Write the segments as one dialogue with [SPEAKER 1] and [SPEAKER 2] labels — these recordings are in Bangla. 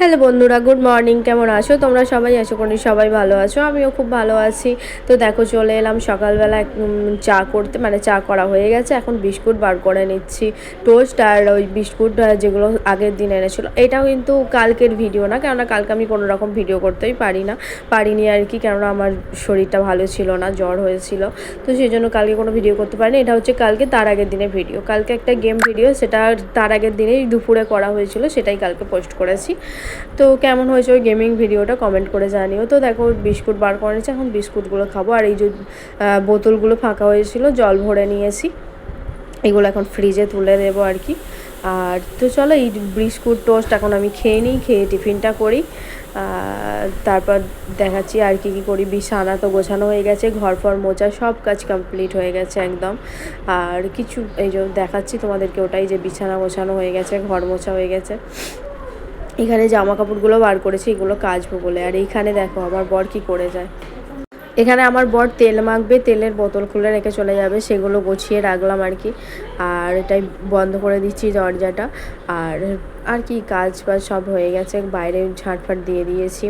[SPEAKER 1] হ্যালো বন্ধুরা, গুড মর্নিং, কেমন আছো? তোমরা সবাই? আছো করি সবাই ভালো আছো। আমিও খুব ভালো আছি। তো দেখো, চলে এলাম সকালবেলা চা করতে মানে চা করা হয়ে গেছে। এখন বিস্কুট বার করে নিচ্ছি। টোস্ট আর ওই বিস্কুট যেগুলো আগের দিন এনেছিল। এটাও কিন্তু কালকের ভিডিও না, কেননা কালকে আমি কোনো রকম ভিডিও করতেই পারি না। পারিনি আর কি, কেননা আমার শরীরটা ভালো ছিল না, জ্বর হয়েছিল। তো সেই জন্য কালকে কোনো ভিডিও করতে পারিনি। এটা হচ্ছে কালকে তার আগের দিনের ভিডিও। কালকে একটা গেম ভিডিও, সেটা তার আগের দিনেই দুপুরে করা হয়েছিল, সেটাই কালকে পোস্ট করেছি। তো কেমন হয়েছে ওই গেমিং ভিডিওটা কমেন্ট করে জানিও। তো দেখো, বিস্কুট বার করে নিয়েছি এখন বিস্কুটগুলো খাব। আর এই যে বোতলগুলো ফাঁকা হয়েছিল, জল ভরে নিয়েছি। এগুলো এখন ফ্রিজে তুলে দেবো আর কি। আর তো চলো, এই বিস্কুট টোস্ট এখন আমি খেয়ে নিই, খেয়ে টিফিনটা করি। তারপর দেখাচ্ছি আর কি কি করি। বিছানা তো গোছানো হয়ে গেছে, ঘর ফর মোচা সব কাজ কমপ্লিট হয়ে গেছে একদম। আর কিছু, এই যে দেখাচ্ছি তোমাদেরকে ওটাই যে বিছানা গোছানো হয়ে গেছে, ঘর মোছা হয়ে গেছে। এখানে জামা কাপড়গুলো বার করেছি, এগুলো কাচবো বলে। আর এইখানে দেখো, আমার বর কি করে যায়। এখানে আমার বর তেল মাখবে, তেলের বোতল খুলে রেখে চলে যাবে, সেগুলো গুছিয়ে রাখলাম আর কি। আর এটাই বন্ধ করে দিচ্ছি দরজাটা। আর আর কি কাজ বাজ সব হয়ে গেছে, বাইরে ঝাঁটফাট দিয়ে দিয়েছি।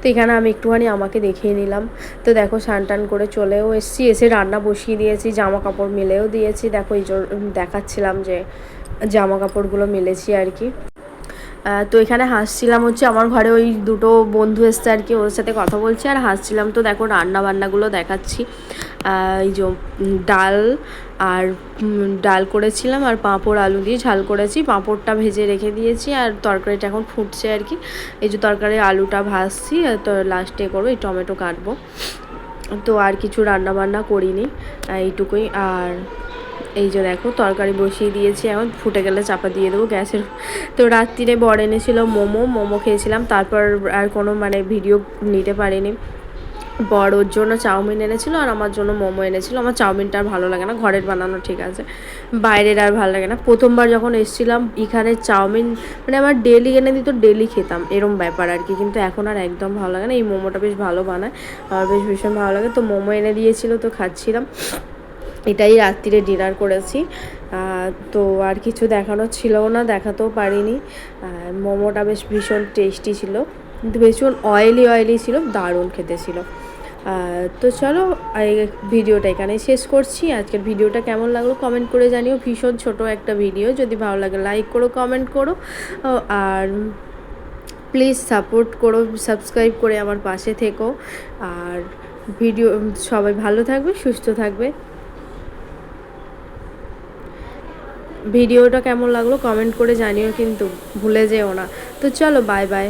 [SPEAKER 1] তো এখানে আমি একটুখানি আমাকে দেখিয়ে নিলাম। তো দেখো, স্নান টান করে চলেও এসেছি, এসে রান্না বসিয়ে দিয়েছি জামা কাপড় মেলেও দিয়েছি। দেখো, এই জন্য দেখাচ্ছিলাম যে জামা কাপড়গুলো মেলেছি আর কি। তো এখানে হাসছিলাম হচ্ছে, আমার ঘরে ওই দুটো বন্ধু এসছে আর কি ওর সাথে কথা বলছি আর হাসছিলাম। তো দেখো রান্না বান্নাগুলো দেখাচ্ছি এই যে ডাল আর ডাল করেছিলাম আর পাঁপড়, আলু দিয়ে ঝাল করেছি। পাঁপড়টা ভেজে রেখে দিয়েছি আর তরকারিটা এখন ফুটছে আর কি। এই যে তরকারি আলুটা ভাজছি তো লাস্টে করব, এই টমেটো কাটবো। তো আর কিছু রান্না বান্না করিনি, এইটুকুই। আর এই যে দেখো, তরকারি বসিয়ে দিয়েছি এখন। ফুটে গেলে চাপা দিয়ে দেবো গ্যাসের। তো রাত্রিরে বর এনেছিল মোমো মোমো খেয়েছিলাম। তারপর আর কোনো মানে ভিডিও নিতে পারিনি। ওর জন্য চাউমিন এনেছিল আর আমার জন্য মোমো এনেছিল। আমার চাউমিনটা আর ভালো লাগে না, ঘরের বানানো ঠিক আছে। বাইরের আর ভালো লাগে না। প্রথমবার যখন এসেছিলাম, এখানে চাউমিন মানে আমার ডেলি এনে দিত ডেলি খেতাম। এরম ব্যাপার আর কি। কিন্তু এখন আর একদম ভালো লাগে না। এই মোমোটা বেশ ভালো বানায়। আমার বেশ ভীষণ ভালো লাগে। তো মোমো এনে দিয়েছিল, তো খাচ্ছিলাম। এটাই রাত্রিরে ডিনার করেছি। তো আর কিছু দেখানো ছিল না, দেখাতেও পারিনি। মোমোটা বেশ ভীষণ টেস্টি ছিল। কিন্তু ভীষণ অয়েলি অয়েলি ছিল, দারুণ খেতে ছিল। তো চলো ভিডিওটা এখানে শেষ করছি। আজকের ভিডিওটা কেমন লাগল কমেন্ট করে জানিও। ভীষণ ছোট একটা ভিডিও যদি ভালো লাগে লাইক করো কমেন্ট করো। আর প্লিজ সাপোর্ট করো সাবস্ক্রাইব করে আমার পাশে থেকো। আর ভিডিও সবাই ভালো থাকবে, সুস্থ থাকবে। ভিডিওটা কেমন লাগল কমেন্ট করে জানিও কিন্তু ভুলে যেও না। তো চলো বাই বাই